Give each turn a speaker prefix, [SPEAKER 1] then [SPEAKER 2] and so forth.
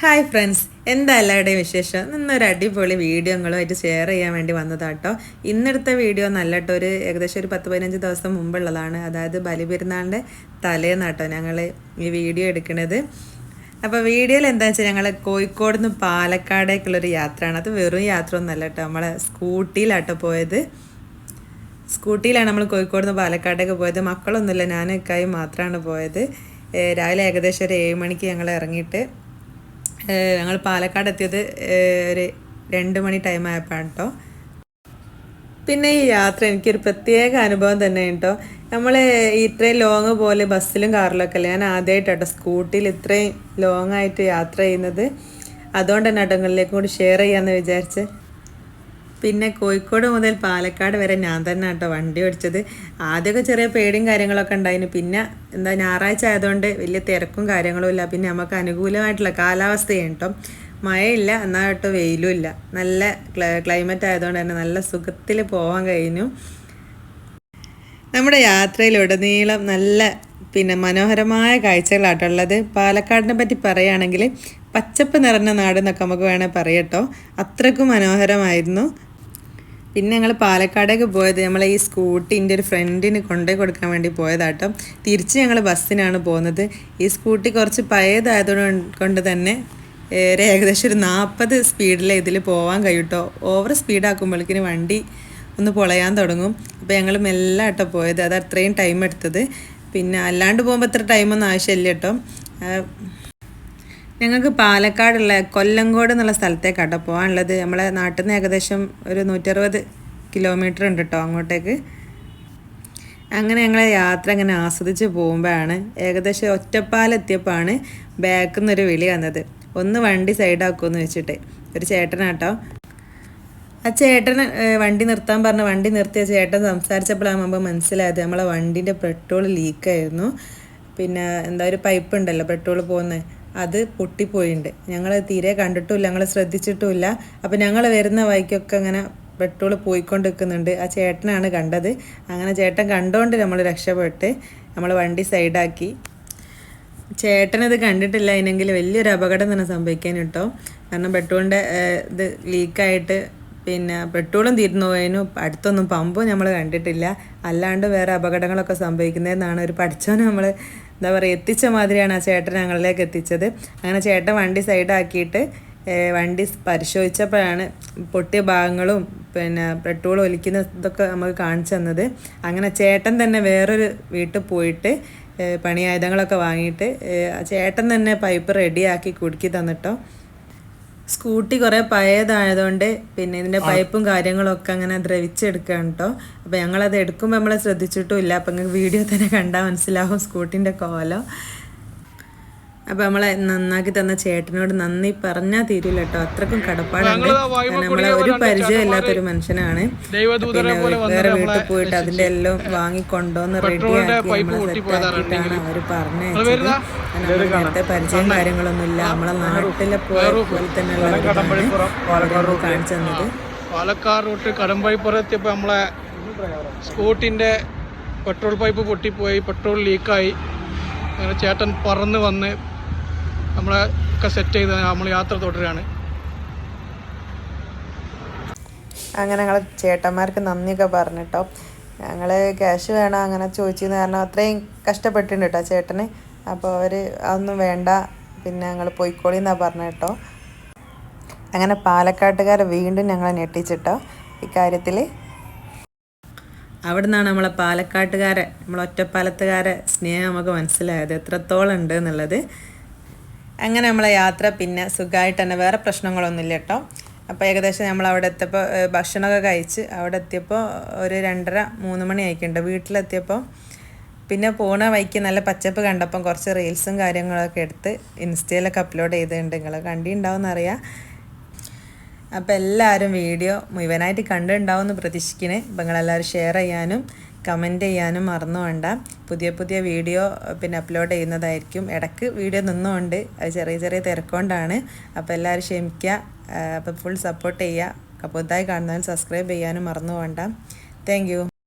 [SPEAKER 1] Hi friends എന്താ എല്ലാവരുടെയും വിശേഷം? ഇന്നൊരു അടിപൊളി വീഡിയോ നിങ്ങളുമായിട്ട് ഷെയർ ചെയ്യാൻ വേണ്ടി വന്നതാട്ടോ ഇന്നെടുത്ത വീഡിയോ നല്ല കേട്ടോ ഒരു ഏകദേശം ഒരു പത്ത് പതിനഞ്ച് ദിവസം മുമ്പുള്ളതാണ്. അതായത് ബലിപെരുന്നാളിന്റെ തലേന്നാട്ടോ ഞങ്ങൾ ഈ വീഡിയോ എടുക്കുന്നത് അപ്പോൾ വീഡിയോയിൽ എന്താ വെച്ചാൽ ഞങ്ങൾ കോഴിക്കോട് നിന്ന് പാലക്കാടേക്കുള്ളൊരു യാത്രയാണ്. അത് വെറും യാത്ര ഒന്നല്ല കേട്ടോ നമ്മളെ സ്കൂട്ടിയിലാട്ടോ പോയത്. സ്കൂട്ടിയിലാണ് നമ്മൾ കോഴിക്കോട് നിന്ന് പാലക്കാടേക്ക് പോയത്. മക്കളൊന്നുമില്ല ഞാൻ കൈ മാത്രമാണ് പോയത്. രാവിലെ ഏകദേശം ഒരു ഏഴ് മണിക്ക് ഞങ്ങൾ ഇറങ്ങിയിട്ട് ഞങ്ങൾ പാലക്കാട് എത്തിയത് ഒരു രണ്ട് മണി ടൈം ആയപ്പോഴാണ് കേട്ടോ പിന്നെ ഈ യാത്ര എനിക്കൊരു പ്രത്യേക അനുഭവം തന്നെ കേട്ടോ നമ്മൾ ഇത്രയും ലോങ് പോലെ ബസ്സിലും കാറിലൊക്കെ അല്ലേ? ഞാൻ ആദ്യമായിട്ടോ സ്കൂട്ടിയിൽ ഇത്രയും ലോങ് ആയിട്ട് യാത്ര ചെയ്യുന്നത്. അതുകൊണ്ട് തന്നെ കേട്ടോ കൂടി ഷെയർ ചെയ്യാമെന്ന് വിചാരിച്ച് പിന്നെ കോഴിക്കോട് മുതൽ പാലക്കാട് വരെ ഞാൻ തന്നെ കേട്ടോ വണ്ടി ഓടിച്ചത്. ആദ്യമൊക്കെ ചെറിയ പേടിയും കാര്യങ്ങളൊക്കെ ഉണ്ടായിരുന്നു പിന്നെ എന്താ ഞായറാഴ്ച ആയതുകൊണ്ട് വലിയ തിരക്കും കാര്യങ്ങളും ഇല്ല. പിന്നെ നമുക്ക് അനുകൂലമായിട്ടുള്ള കാലാവസ്ഥയാണ് കേട്ടോ. മഴയില്ല എന്നാൽ കേട്ടോ വെയിലും ഇല്ല. നല്ല ക്ലൈമറ്റ് ആയതുകൊണ്ട് തന്നെ നല്ല സുഖത്തിൽ പോകാൻ കഴിഞ്ഞു. നമ്മുടെ യാത്രയിലുടനീളം നല്ല പിന്നെ മനോഹരമായ കാഴ്ചകളാട്ടുള്ളത് പാലക്കാടിനെ പറ്റി പറയുകയാണെങ്കിൽ പച്ചപ്പ് നിറഞ്ഞ നാട് എന്നൊക്കെ നമുക്ക് വേണേൽ പറയട്ടോ അത്രക്കും മനോഹരമായിരുന്നു. പിന്നെ ഞങ്ങൾ പാലക്കാടേക്ക് പോയത് നമ്മൾ ഈ സ്കൂട്ടിന്റെ ഒരു ഫ്രണ്ടിന് കൊണ്ടു കൊടുക്കാൻ വേണ്ടി പോയതാട്ടോ. തിരിച്ച് ഞങ്ങൾ ബസ്സിനാണ് പോകുന്നത്. ഈ സ്കൂട്ടി കുറച്ച് പഴയതായതുകൊണ്ട് കൊണ്ട് തന്നെ ഏകദേശം ഒരു നാൽപ്പത് സ്പീഡിൽ ഇതിൽ പോകാൻ കഴിയൂട്ടോ. ഓവർ സ്പീഡാക്കുമ്പോഴേക്കിന് വണ്ടി ഒന്ന് പൊളയാൻ തുടങ്ങും. അപ്പോൾ ഞങ്ങൾ മെല്ലാട്ടോ പോയത്. അത് അത്രയും ടൈം എടുത്തത് പിന്നെ അല്ലാണ്ട് പോകുമ്പോൾ അത്ര ടൈമൊന്നും ആവശ്യമില്ല കേട്ടോ. ഞങ്ങൾക്ക് പാലക്കാടുള്ള കൊല്ലങ്കോട് എന്നുള്ള സ്ഥലത്തേക്കാട്ടോ പോകാനുള്ളത്. നമ്മളെ നാട്ടിൽ നിന്ന് ഏകദേശം ഒരു നൂറ്ററുപത് കിലോമീറ്റർ ഉണ്ട് കേട്ടോ അങ്ങോട്ടേക്ക്. അങ്ങനെ ഞങ്ങളെ യാത്ര അങ്ങനെ ആസ്വദിച്ച് പോകുമ്പോഴാണ് ഏകദേശം ഒറ്റപ്പാലെത്തിയപ്പോഴാണ് ബാക്കിൽ നിന്നൊരു വിളി വന്നത്. ഒന്ന് വണ്ടി സൈഡാക്കുമെന്ന് വെച്ചിട്ട്. ഒരു ചേട്ടനാട്ടോ. ആ ചേട്ടൻ വണ്ടി നിർത്താൻ പറഞ്ഞ വണ്ടി നിർത്തിയ ചേട്ടൻ സംസാരിച്ചപ്പോഴാകുമ്പോൾ മനസ്സിലായത് നമ്മളെ വണ്ടീന്റെ പെട്രോൾ ലീക്കായിരുന്നു പിന്നെ എന്താ ഒരു പൈപ്പ് ഉണ്ടല്ലോ പെട്രോൾ പോകുന്നത്. അത് പൊട്ടിപ്പോയിട്ടുണ്ട് ഞങ്ങൾ തീരെ കണ്ടിട്ടുമില്ല ഞങ്ങൾ ശ്രദ്ധിച്ചിട്ടുമില്ല അപ്പോൾ ഞങ്ങൾ വരുന്ന വഴിക്കൊക്കെ അങ്ങനെ പെട്രോൾ പോയിക്കൊണ്ട് നിൽക്കുന്നുണ്ട് ആ ചേട്ടനാണ് കണ്ടത്. അങ്ങനെ ചേട്ടൻ കണ്ടുകൊണ്ട് നമ്മൾ രക്ഷപ്പെട്ട് നമ്മൾ വണ്ടി സൈഡാക്കി. ചേട്ടനത് കണ്ടിട്ടില്ല അതിനെങ്കിൽ വലിയൊരു അപകടം തന്നെ സംഭവിക്കാൻ കാരണം പെട്രോളിന്റെ ഇത് ലീക്കായിട്ട് പിന്നെ പെട്രോളും തീർന്നു പോയതിനും അടുത്തൊന്നും പമ്പും നമ്മൾ കണ്ടിട്ടില്ല. അല്ലാണ്ട് വേറെ അപകടങ്ങളൊക്കെ സംഭവിക്കുന്നതെന്നാണ് ഒരു പഠിച്ചവന് നമ്മൾ എന്താ പറയുക എത്തിച്ച മാതിരിയാണ് ആ ചേട്ടൻ ഞങ്ങളിലേക്ക് എത്തിച്ചത്. അങ്ങനെ ചേട്ടൻ വണ്ടി സൈഡാക്കിയിട്ട് വണ്ടി പരിശോധിച്ചപ്പോഴാണ് പൊട്ടിയ ഭാഗങ്ങളും പിന്നെ പെട്രോൾ ഒലിക്കുന്ന ഇതൊക്കെ നമുക്ക് കാണിച്ചു തന്നത്. അങ്ങനെ ചേട്ടൻ തന്നെ വേറൊരു വീട്ടിൽ പോയിട്ട് പണിയായുധങ്ങളൊക്കെ വാങ്ങിയിട്ട് ചേട്ടൻ തന്നെ പൈപ്പ് റെഡിയാക്കി കുടുക്കി തന്നിട്ടോ. സ്കൂട്ടി കുറേ പഴയതായതുകൊണ്ട് പിന്നെ ഇതിന്റെ പൈപ്പും കാര്യങ്ങളൊക്കെ അങ്ങനെ ദ്രവിച്ചെടുക്കുകയാണ് കേട്ടോ ഞങ്ങൾ അത് എടുക്കുമ്പോൾ നമ്മളെ ശ്രദ്ധിച്ചിട്ടും ഇല്ല. അപ്പം നിങ്ങൾക്ക് വീഡിയോ തന്നെ കണ്ടാൽ മനസ്സിലാവും സ്കൂട്ടിന്റെ കോലം. അപ്പൊ നമ്മളെ നന്നാക്കി തന്ന ചേട്ടനോട് നന്ദി പറഞ്ഞാൽ തീരില്ല കേട്ടോ അത്രക്കും കടപ്പാടുണ്ട്. നമ്മളെ ഒരു പരിചയം ഇല്ലാത്തൊരു മനുഷ്യനാണ്. പിന്നെ വേറെ വീട്ടിൽ പോയിട്ട് അതിന്റെ എല്ലാം വാങ്ങിക്കൊണ്ടോന്ന് റെഡിയാക്കി നമ്മളെ സെറ്റാക്കിയിട്ടാണ് അവർ പറഞ്ഞത് നേരത്തെ പരിചയം കാര്യങ്ങളൊന്നും ഇല്ല നമ്മളെ നാട്ടിലെ പോലെ തന്നെ കാണിച്ചു തന്നത്.
[SPEAKER 2] പാലക്കാട് റൂട്ട്. കടമ്പഴിപ്പുറം എത്തിയപ്പോൾ നമ്മളെ സ്കൂട്ടിന്റെ പെട്രോൾ പൈപ്പ് പൊട്ടിപ്പോയി. പെട്രോൾ ലീക്കായി അങ്ങനെ ചേട്ടൻ പറന്ന് വന്ന് നമ്മളെ ഒക്കെ സെറ്റ് ചെയ്ത് നമ്മൾ യാത്ര തുടരുകയാണ്.
[SPEAKER 1] അങ്ങനെ ഞങ്ങൾ ചേട്ടന്മാർക്ക് നന്ദിയൊക്കെ പറഞ്ഞിട്ടോ ഞങ്ങൾ ക്യാഷ് വേണം അങ്ങനെ ചോദിച്ചത് കാരണം അത്രയും കഷ്ടപ്പെട്ടിട്ടുണ്ട് കേട്ടോ ചേട്ടന്. അപ്പോൾ അവർ അതൊന്നും വേണ്ട പിന്നെ ഞങ്ങൾ പോയിക്കോളി എന്നാണ് പറഞ്ഞു കേട്ടോ അങ്ങനെ പാലക്കാട്ടുകാരെ വീണ്ടും ഞങ്ങളെ ഞെട്ടിച്ചിട്ടോ ഇക്കാര്യത്തിൽ അവിടെ നിന്നാണ് നമ്മളെ പാലക്കാട്ടുകാരെ നമ്മളെ ഒറ്റപ്പാലത്തുകാരെ സ്നേഹം നമുക്ക് മനസ്സിലായത്. എത്രത്തോളം ഉണ്ട് എന്നുള്ളത്. അങ്ങനെ നമ്മളെ യാത്ര പിന്നെ സുഖമായിട്ട് തന്നെ വേറെ പ്രശ്നങ്ങളൊന്നുമില്ല കേട്ടോ. അപ്പോൾ ഏകദേശം നമ്മൾ അവിടെ എത്തിയപ്പോൾ ഭക്ഷണമൊക്കെ കഴിച്ച് അവിടെ എത്തിയപ്പോൾ ഒരു രണ്ടര മൂന്ന് മണി ആയിക്കുണ്ട് വീട്ടിലെത്തിയപ്പോൾ പിന്നെ പോണ വഴിക്ക് നല്ല പച്ചപ്പ് കണ്ടപ്പം കുറച്ച് റീൽസും കാര്യങ്ങളൊക്കെ എടുത്ത് ഇൻസ്റ്റയിലൊക്കെ അപ്ലോഡ് ചെയ്തിട്ടുണ്ട്. നിങ്ങൾ കണ്ടിട്ടുണ്ടാവും എന്നറിയാം അപ്പോൾ എല്ലാവരും വീഡിയോ മുഴുവനായിട്ട് കണ്ടിട്ടുണ്ടാവും പ്രതീക്ഷിക്കണേ. അപ്പോൾ നിങ്ങളെല്ലാവരും ഷെയർ ചെയ്യാനും കമന്റ് ചെയ്യാനും മറന്നു വേണ്ട. പുതിയ പുതിയ വീഡിയോ പിന്നെ അപ്ലോഡ് ചെയ്യുന്നതായിരിക്കും. ഇടയ്ക്ക് വീഡിയോ നിന്നുകൊണ്ട് അത് ചെറിയ ചെറിയ തിരക്കൊണ്ടാണ്. അപ്പോൾ എല്ലാവരും ക്ഷമിക്കുക. അപ്പോൾ ഫുൾ സപ്പോർട്ട് ചെയ്യുക. അപ്പോൾ പുതുതായി കാണുന്നതിന് സബ്സ്ക്രൈബ് ചെയ്യാനും മറന്നു വേണ്ട. താങ്ക്